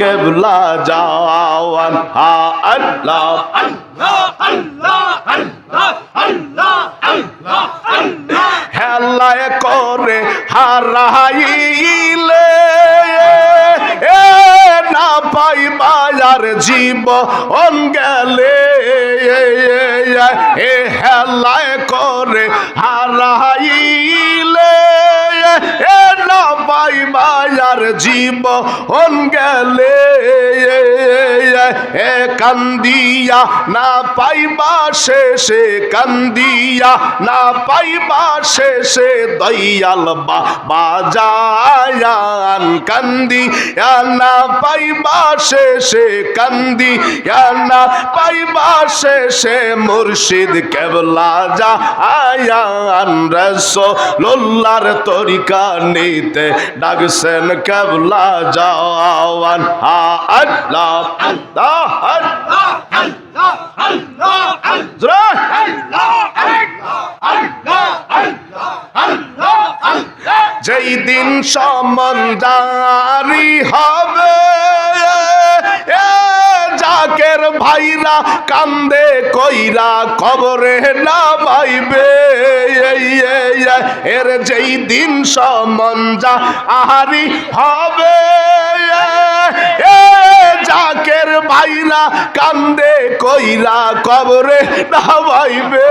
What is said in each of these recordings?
কেবলা যাওয়ান, হা আল্লাহ হেলায় করে হারাইলে না পাইবা আর জীব অন গেলে, এ হেলায় করে হারাইলে। এ পাইবা আর জীব অন গেলে, এ কান্দিয়া না পাইবা শেষে কান্দিয়া, না পাইবা শেষে দয়াল বাজায়ান কান্দি না পাইবা শেষে কান্দি না পাইবা শেষে মুর্শিদ কেবলা যা আয়ান রস লোল্লার তরিকা নিতে ডাকছেন কেবলা যাওয়ান হা, আল্লাহ আল্লাহ আল্লাহ। যেই দিন হবে জাকের ভাইরা কান্দে, কইরা কবরে না ভাইবে এর যেই দিন সমঞ্জা আহারি হবে। এ জাকের ভাইরা কান্দে, কইরা কবরে না ভাইবে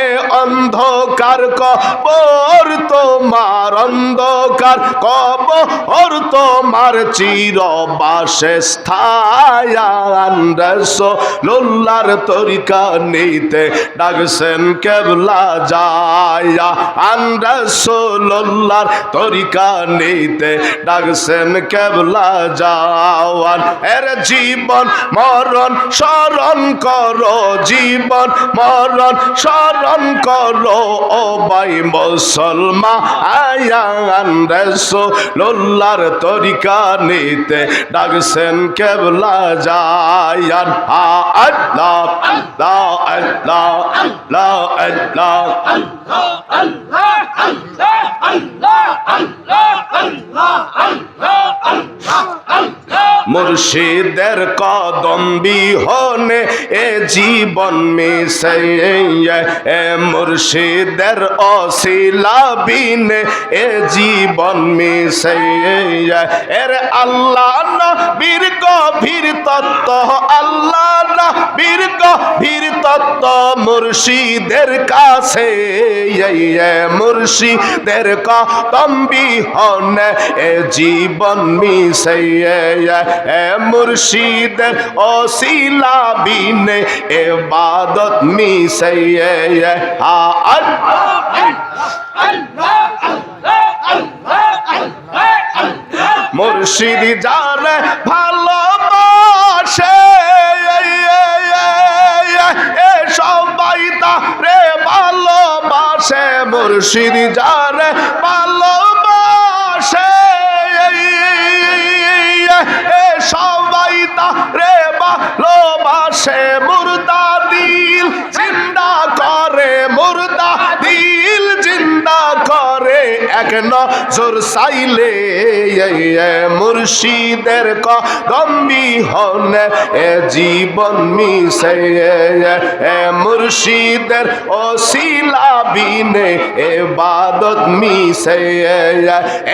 এ অন্ধকার কবর তোমার অন্ধকার কবর তোমার চির বাসে স্থায়ান রস লোল্লার তরিকা নিতে ডাকছেন কেবলা যায়া। আন্দাস লোল্লার তরিকা নিতে ডাকছেন কেবলা যাওয়ান এর জীবন, মরণ, স্মরণ করো, জীবন, মরণ, স্মরণ করো, ও ভাই মুসলমান। আয়ান রেসো লোল্লার তরিকা নিতে ডাকছেন কেবলা যায়ান। আ আল্লাহ আল্লাহ আল্লাহ আল্লাহ আল্লাহ। মুর্শিদের কদম বিহনে এ জীবন মিশাইয়া, এ মুর্শিদের অশিলা বিনে এ জীবন মিশাইয়া। এর আল্লাহ গভীর তত্ত্ব আল্লাহ না বীর গভীর তত্ত্ব, মুর্শিদের কাছে মুর্শিদের কদম বিহনে এ জীবন মিশে এ মুর্শিদের অশিলা বিনে, এবাদত মিশে হা মুর্শিদ যার ভালোবাসে মুর্শিদ যার ভালোবাসে। সবাই তারে ভালোবাসে। নজর সাইলে মুর্শিদের কদম্বি হন এ জীবন মিশে, এ মুর্শিদের অশিলা বিনে এ বাদত মিশে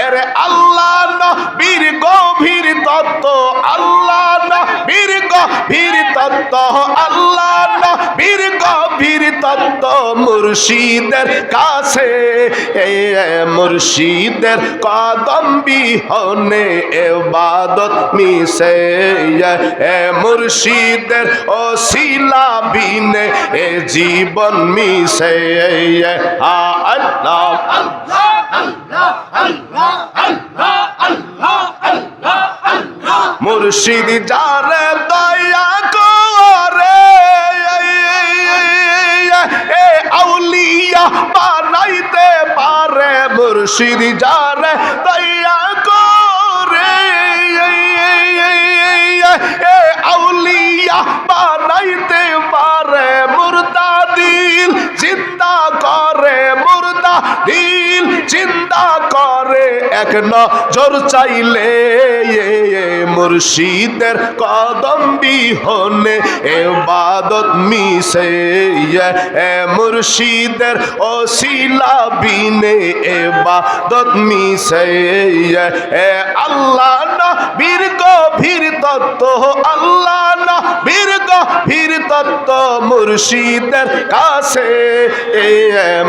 এর আল্লাহ নবীর গভীর তত্ত্ব, আল্লাহ নবীর গভীর তত্ত্ব, আল্লাহ নবীর গভীর তত্ত্ব মুর্শিদের কাছে, এ মুর্শিদের কদম বিহনে এবাদত মিশে এ মুর্শিদের ওসিলা বিনে এ জীবন মিশে মুর্শিদ যারে মুর্শিদ যারে দয়া এক নজর চাইলে মুর্শিদের কদম বিহনে এবাদত মিশে, এ মুর্শিদের ওসিলা বিনে এবাদত মিশে, এ আল্লাহ না বীর গভীর তত্ত্ব, আল্লাহ না বীর গভীর তত্ত্ব মুর্শিদের কাছে, এ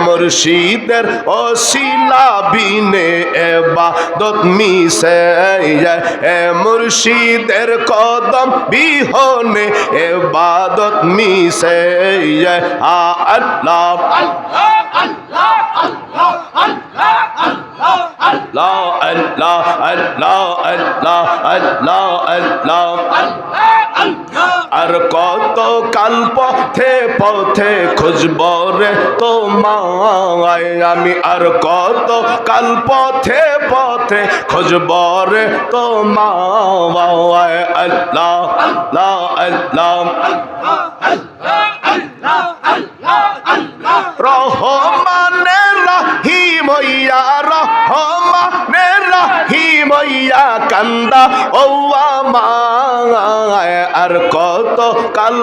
মুর্শিদের ওসিলা বিনে এবাদত মিশে এ মুর্শিদের কদম বিহনে ইবাদত মিশে আ আল্লাহ আল্লাহ। আল্লাহ আল্লাহ আল্লাহ আল্লাহ আল্লাহ আর কত কাল পথে পথে খুঁজব রে তোমায় আমি আর কত কাল পথে পথে খুঁজব রে তোমায় আল্লাহ আল্লাহ আল্লাহ রহমানে রাহিম ইয়া রহমানে রাহিম ইয়া কান্দা। ও মা আর কত কাল